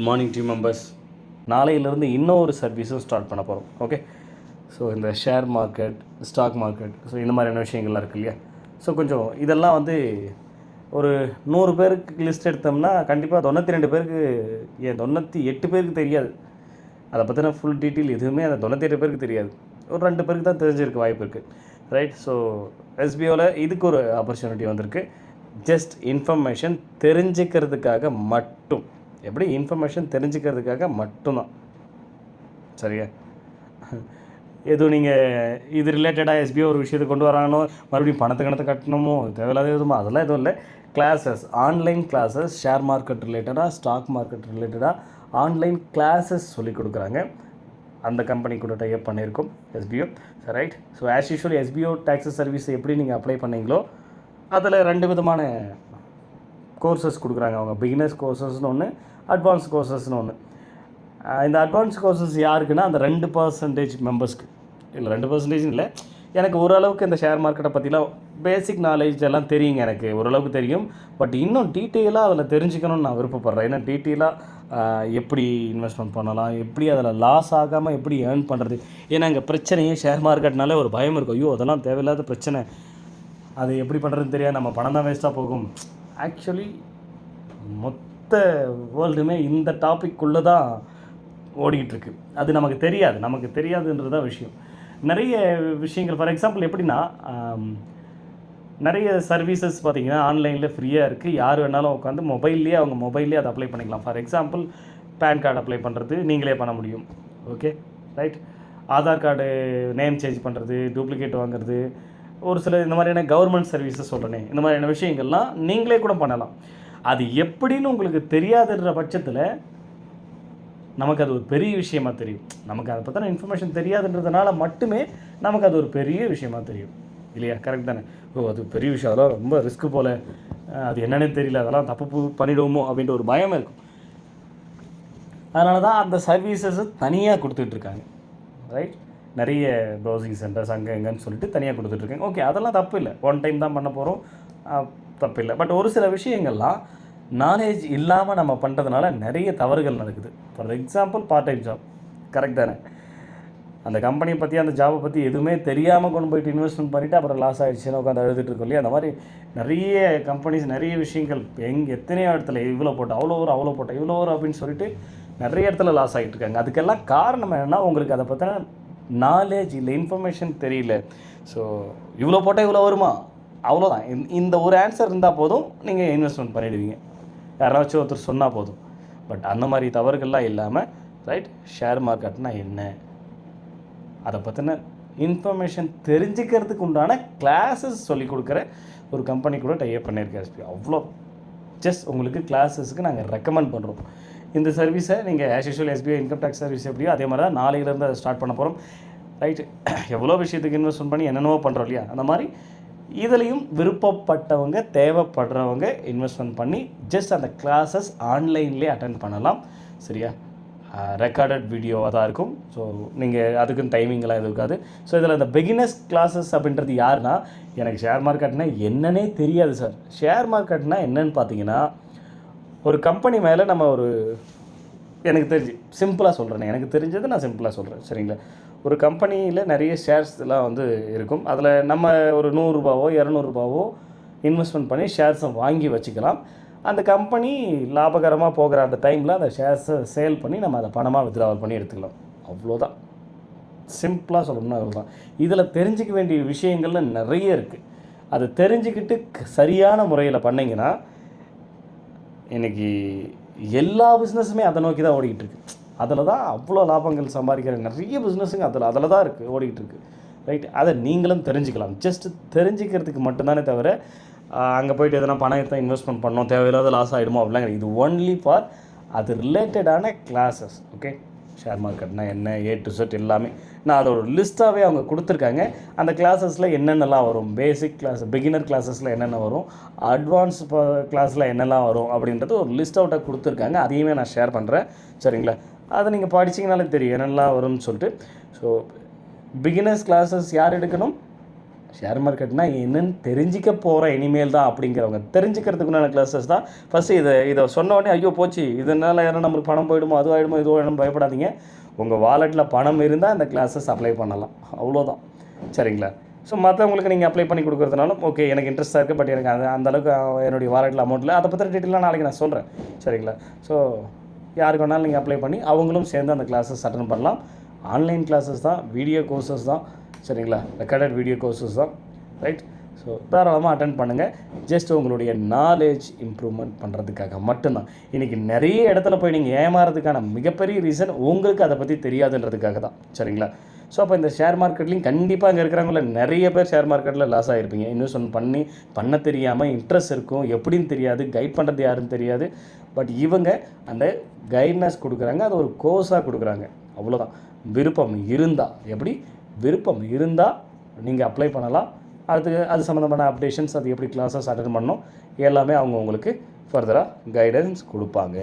Good morning team members நாளையிலேருந்து இன்னொரு சர்வீஸும் ஸ்டார்ட் பண்ண போகிறோம் ஓகே ஸோ இந்த share market stock market so இந்த மாதிரியான விஷயங்கள்லாம் இருக்கு இல்லையா? ஸோ கொஞ்சம் இதெல்லாம் வந்து ஒரு நூறு பேருக்கு லிஸ்ட் எடுத்தோம்னா கண்டிப்பாக தொண்ணூற்றி ரெண்டு பேருக்கு ஏன் தொண்ணூற்றி எட்டு பேருக்கு தெரியாது. அதை பற்றின ஃபுல் டீட்டெயில் எதுவுமே அந்த தொண்ணூற்றி எட்டு பேருக்கு தெரியாது. ஒரு ரெண்டு பேருக்கு தான் தெரிஞ்சிருக்க வாய்ப்பு இருக்குது ரைட் ஸோ எஸ்பிஓவில் இதுக்கு ஒரு ஆப்பர்ச்சுனிட்டி வந்திருக்கு. ஜஸ்ட் இன்ஃபர்மேஷன் தெரிஞ்சுக்கிறதுக்காக மட்டும். எப்படி இன்ஃபர்மேஷன் தெரிஞ்சுக்கிறதுக்காக மட்டும்தான். சரியா? எதுவும் நீங்கள் இது ரிலேட்டடாக எஸ்பிஓ ஒரு விஷயத்தை கொண்டு வராங்களோ மறுபடியும் பணத்தை கணத்தை கட்டணுமோ தேவையில்லாத எதுவுமோ அதெல்லாம் எதுவும் இல்லை. Classes online classes share market ரிலேட்டடாக ஸ்டாக் மார்க்கெட் ரிலேட்டடாக ஆன்லைன் கிளாஸஸ் சொல்லி கொடுக்குறாங்க. அந்த கம்பெனி கூட டைப் பண்ணியிருக்கோம் SPO right so as usual SPO taxes service எப்படி நீங்கள் அப்ளை பண்ணீங்களோ அதில் ரெண்டு விதமான கோர்சஸ் கொடுக்குறாங்க அவங்க. பிகினர்ஸ் கோர்சஸ்னு ஒன்று அட்வான்ஸ் கோர்சஸ்னு ஒன்று இந்த அட்வான்ஸ் கோர்சஸ் யாருக்குன்னா அந்த ரெண்டு பர்சன்டேஜ் மெம்பர்ஸ்க்கு இல்லை ரெண்டு பர்சன்டேஜ் இல்லை. எனக்கு ஓரளவுக்கு இந்த ஷேர் மார்க்கெட்டை பற்றிலாம் பேசிக் நாலேஜ் எல்லாம் தெரியுங்க எனக்கு. ஓரளவுக்கு தெரியும். பட் இன்னும் டீட்டெயிலாக அதில் தெரிஞ்சுக்கணும்னு நான் விருப்பப்படுறேன். ஏன்னா டீட்டெயிலாக எப்படி இன்வெஸ்ட்மெண்ட் பண்ணலாம் எப்படி அதில் லாஸ் ஆகாமல் எப்படி ஏர்ன் பண்ணுறது ஏன்னா இங்கே பிரச்சனையே ஷேர் மார்க்கெட்னாலே ஒரு பயம் இருக்கும். ஐயோ அதெல்லாம் தேவையில்லாத பிரச்சனை. அது எப்படி பண்ணுறதுன்னு தெரியாது. நம்ம பணம் தான் வேஸ்ட்டாக போகும். ஆக்சுவலி மொத்த வேர்ல்டுமே இந்த டாபிக்குள்ளே தான் ஓடிக்கிட்டுருக்கு. அது நமக்கு தெரியாது. நமக்கு தெரியாதுன்றது தான் விஷயம். நிறைய விஷயங்கள் ஃபார் எக்ஸாம்பிள் எப்படின்னா நிறைய சர்வீசஸ் பார்த்தீங்கன்னா ஆன்லைனில் ஃப்ரீயாக இருக்குது யார் வேணாலும் உட்காந்து மொபைல்லேயே அவங்க மொபைல்லேயே அதை அப்ளை பண்ணிக்கலாம். For example PAN card apply பண்ணுறது நீங்களே பண்ண முடியும். Okay right Aadhaar card name change பண்ணுறது டூப்ளிகேட் வாங்குறது ஒரு சில இந்த மாதிரியான கவர்மெண்ட் சர்வீஸை சொல்கிறேனே இந்த மாதிரியான விஷயங்கள்லாம் நீங்களே கூட பண்ணலாம். அது எப்படின்னு உங்களுக்கு தெரியாதுன்ற பட்சத்தில் நமக்கு அது ஒரு பெரிய விஷயமா தெரியும். நமக்கு அதை பற்றின இன்ஃபர்மேஷன் தெரியாதுன்றதுனால மட்டுமே நமக்கு அது ஒரு பெரிய விஷயமா தெரியும். இல்லையா? கரெக்ட் தானே? ஓ அது பெரிய விஷயம். அதெல்லாம் ரொம்ப ரிஸ்க்கு போல். அது என்னன்னே தெரியல. அதெல்லாம் தப்பு பண்ணிடுவோமோ அப்படின்ற ஒரு பயம் இருக்கும். அதனால தான் அந்த சர்வீசஸை தனியாக கொடுத்துட்ருக்காங்க ரைட் நிறைய ப்ரௌசிங் சென்டர்ஸ் அங்கே எங்கன்னு சொல்லிட்டு தனியாக கொடுத்துட்ருக்கேன் ஓகே அதெல்லாம் தப்பு இல்லை ஒன் டைம் தான் பண்ண போகிறோம் தப்பு இல்லை பட் ஒரு சில விஷயங்கள்லாம் நாலேஜ் இல்லாமல் நம்ம பண்ணுறதுனால நிறைய தவறுகள் நடக்குது. For example part time job correct தானே? அந்த கம்பெனியை பற்றி அந்த ஜாபை பற்றி எதுவுமே தெரியாமல் கொண்டு போயிட்டு இன்வெஸ்ட்மெண்ட் பண்ணிவிட்டு அப்புறம் லாஸ் ஆகிடுச்சுன்னு உட்காந்து எழுதிட்டு இருக்கோம் இல்லையா? அந்த மாதிரி நிறைய கம்பெனிஸ் நிறைய விஷயங்கள். எங்கே எத்தனையோ இடத்துல இவ்வளோ போட்டோம் அவ்வளோ வரும் அவ்வளோ போட்டோம் இவ்வளோ வரும் அப்படின்னு சொல்லிட்டு நிறைய இடத்துல லாஸ் ஆகிட்டு இருக்காங்க. அதுக்கெல்லாம் காரணம் என்னென்னா உங்களுக்கு அதை பற்றின நாலேஜ் இல்லை இன்ஃபர்மேஷன் தெரியல. ஸோ இவ்வளோ போட்டால் இவ்வளோ வருமா? அவ்வளோதான் இந்த- இந்த ஒரு ஆன்சர் இருந்தால் போதும் நீங்கள் இன்வெஸ்ட்மெண்ட் பண்ணிடுவீங்க. யாராச்சும் ஒருத்தர் சொன்னால் போதும். பட் அந்த மாதிரி தவறுகள்லாம் இல்லாமல் ரைட் ஷேர் மார்க்கெட்னா என்ன? அதை பற்றின இன்ஃபர்மேஷன் தெரிஞ்சுக்கிறதுக்கு உண்டான கிளாஸஸ் சொல்லி கொடுக்குற ஒரு கம்பெனி கூட டைப் பண்ணியிருக்கேன் எஸ்பி அவ்வளோ. ஜஸ்ட் உங்களுக்கு கிளாஸஸ்க்கு நாங்கள் ரெக்கமெண்ட் பண்ணுறோம் இந்த சர்வீஸை நீங்கள் as usual SBI income tax service எப்படியோ அதே மாதிரி தான் நாளையிலேருந்து அதை ஸ்டார்ட் பண்ண போகிறோம் ரைட்டு எவ்வளோ விஷயத்துக்கு இன்வெஸ்ட்மெண்ட் பண்ணி என்னென்னவோ பண்ணுறோம் இல்லையா? அந்த மாதிரி இதுலேயும் விருப்பப்பட்டவங்க தேவைப்படுறவங்க இன்வெஸ்ட்மெண்ட் பண்ணி ஜஸ்ட் அந்த கிளாஸஸ் ஆன்லைன்லேயே அட்டன் பண்ணலாம். சரியா? ரெக்கார்டட் வீடியோவாக தான் இருக்கும். ஸோ நீங்கள் அதுக்குன்னு டைமிங்லாம் எதுவும் இருக்காது. ஸோ இதில் இந்த பிகினர்ஸ் கிளாஸஸ் அப்படின்றது யாருன்னா எனக்கு ஷேர் மார்க்கெட்னால் என்னன்னே தெரியாது சார் ஷேர் மார்க்கெட்னால் என்னன்னு பார்த்தீங்கன்னா ஒரு கம்பெனி மேலே நம்ம ஒரு எனக்கு தெரிஞ்சு சிம்பிளாக சொல்கிறேன் எனக்கு தெரிஞ்சது நான் சிம்பிளாக சொல்கிறேன் சரிங்களா? ஒரு கம்பெனியில் நிறைய ஷேர்ஸ் எல்லாம் வந்து இருக்கும். அதில் நம்ம ஒரு நூறுரூபாவோ இரநூறுபாவோ இன்வெஸ்ட்மெண்ட் பண்ணி ஷேர்ஸை வாங்கி வச்சுக்கலாம். அந்த கம்பெனி லாபகரமாக போகிற அந்த டைமில் அந்த ஷேர்ஸை சேல் பண்ணி நம்ம அதை பணமாக வித்ட்ராவல் பண்ணி எடுத்துக்கலாம். அவ்வளோதான். சிம்பிளாக சொல்லணும்னா அவ்வளோதான். இதில் தெரிஞ்சிக்க வேண்டிய விஷயங்கள்லாம் நிறைய இருக்குது அதை தெரிஞ்சுக்கிட்டு சரியான முறையில் பண்ணிங்கன்னா இன்றைக்கி எல்லா பிஸ்னஸுமே அதை நோக்கி தான் ஓடிக்கிட்டு இருக்கு. அதில் தான் அவ்வளோ லாபங்கள் சம்பாதிக்கிற நிறைய பிஸ்னஸுங்க அதில் அதில் தான் இருக்குது ஓடிக்கிட்டு இருக்குது ரைட் அதை நீங்களும் தெரிஞ்சுக்கலாம். ஜஸ்ட் தெரிஞ்சுக்கிறதுக்கு மட்டும்தானே தவிர அங்கே போயிட்டு எதனா பணம் எடுத்தால் இன்வெஸ்ட்மெண்ட் பண்ணோம் தேவையில்லாத லாஸ் ஆகிடுமோ அப்படிலாம் கிடையாது. இது ஒன்லி ஃபார் அது ரிலேட்டடான கிளாஸஸ் ஓகே ஷேர் மார்க்கெட்னா என்ன ஏ டு செட் எல்லாமே. நான் அதோட லிஸ்ட்டாகவே அவங்க கொடுத்துருக்காங்க. அந்த கிளாஸஸில் என்னென்னலாம் வரும்? பேசிக் கிளாஸ் பிகினர் கிளாஸஸில் என்னென்ன வரும்? அட்வான்ஸ் கிளாஸில் என்னெல்லாம் வரும்? அப்படின்றது ஒரு லிஸ்ட் அவுட்டாக கொடுத்துருக்காங்க. அதையுமே நான் ஷேர் பண்ணுறேன் சரிங்களா? அதை நீங்கள் படிச்சிங்கனாலே தெரியும். என்னெல்லாம் வரும்னு சொல்லிட்டு. ஸோ பிகினர்ஸ் கிளாஸஸ் யார் எடுக்கணும்? ஷேர் மார்க்கெட்னா என்னன்னு தெரிஞ்சிக்க போகிற இனிமேல் தான் அப்படிங்கிறவங்க. தெரிஞ்சுக்கிறதுக்குண்டான கிளாஸஸ் தான். ஃபஸ்ட்டு இதை இதை சொன்ன உடனே ஐயோ போச்சு. இதனால் யாரும் நம்மளுக்கு பணம் போயிடுமோ அது ஆகிடுமோ இது ஆகிடும் பயப்படாதீங்க. உங்கள் வாலெட்டில் பணம் இருந்தால் அந்த கிளாஸஸ் அப்ளை பண்ணலாம். அவ்வளோதான் சரிங்களா? ஸோ மற்றவங்களுக்கு நீங்கள் அப்ளை பண்ணி கொடுக்குறதுனாலும் ஓகே எனக்கு இன்ட்ரெஸ்ட்டாக இருக்குது பட் எனக்கு அந்த அந்த அளவுக்கு என்னுடைய வாலெட்டில் அமௌண்ட்டில் அதை பற்றி டீட்டெயிலாக நாளைக்கு நான் சொல்கிறேன் சரிங்களா? ஸோ யாருக்கு வேணாலும் நீங்கள் அப்ளை பண்ணி அவங்களும் சேர்ந்து அந்த கிளாஸஸ் அட்டன் பண்ணலாம். ஆன்லைன் கிளாஸஸ் தான் வீடியோ கோர்சஸ் தான். சரிங்களா? ரெக்கார்டட் வீடியோ கோர்சஸ் தான். ரைட் ஸோ தாராளமாக அட்டன் பண்ணுங்கள் ஜஸ்ட் உங்களுடைய நாலேஜ் இம்ப்ரூவ்மெண்ட் பண்ணுறதுக்காக மட்டும்தான். இன்றைக்கி நிறைய இடத்துல போய் நீங்கள் ஏமாறதுக்கான மிகப்பெரிய ரீசன் உங்களுக்கு அதை பற்றி தெரியாதுன்றதுக்காக தான். சரிங்களா? ஸோ அப்போ இந்த ஷேர் மார்க்கெட்லேயும் கண்டிப்பாக அங்கே இருக்கிறவங்கள நிறைய பேர் ஷேர் மார்க்கெட்டில் லாஸ் ஆகிருப்பீங்க இன்வெஸ்ட்மெண்ட் பண்ணி பண்ண தெரியாமல் இன்ட்ரெஸ்ட் இருக்கும். எப்படின்னு தெரியாது. கைட் பண்ணுறது யாருன்னு தெரியாது. பட் இவங்க அந்த கைட்னஸ் கொடுக்குறாங்க. அது ஒரு கோர்ஸாக கொடுக்குறாங்க. அவ்வளோதான் விருப்பம் இருந்தால் எப்படி? விருப்பம் இருந்தால் நீங்கள் அப்ளை பண்ணலாம். அடுத்து அது சம்மந்தமான அப்டேஷன்ஸ் அது எப்படி கிளாஸஸ் அட்டன் பண்ணணும் எல்லாமே அவங்க உங்களுக்கு ஃபர்தராக கைடன்ஸ் கொடுப்பாங்க.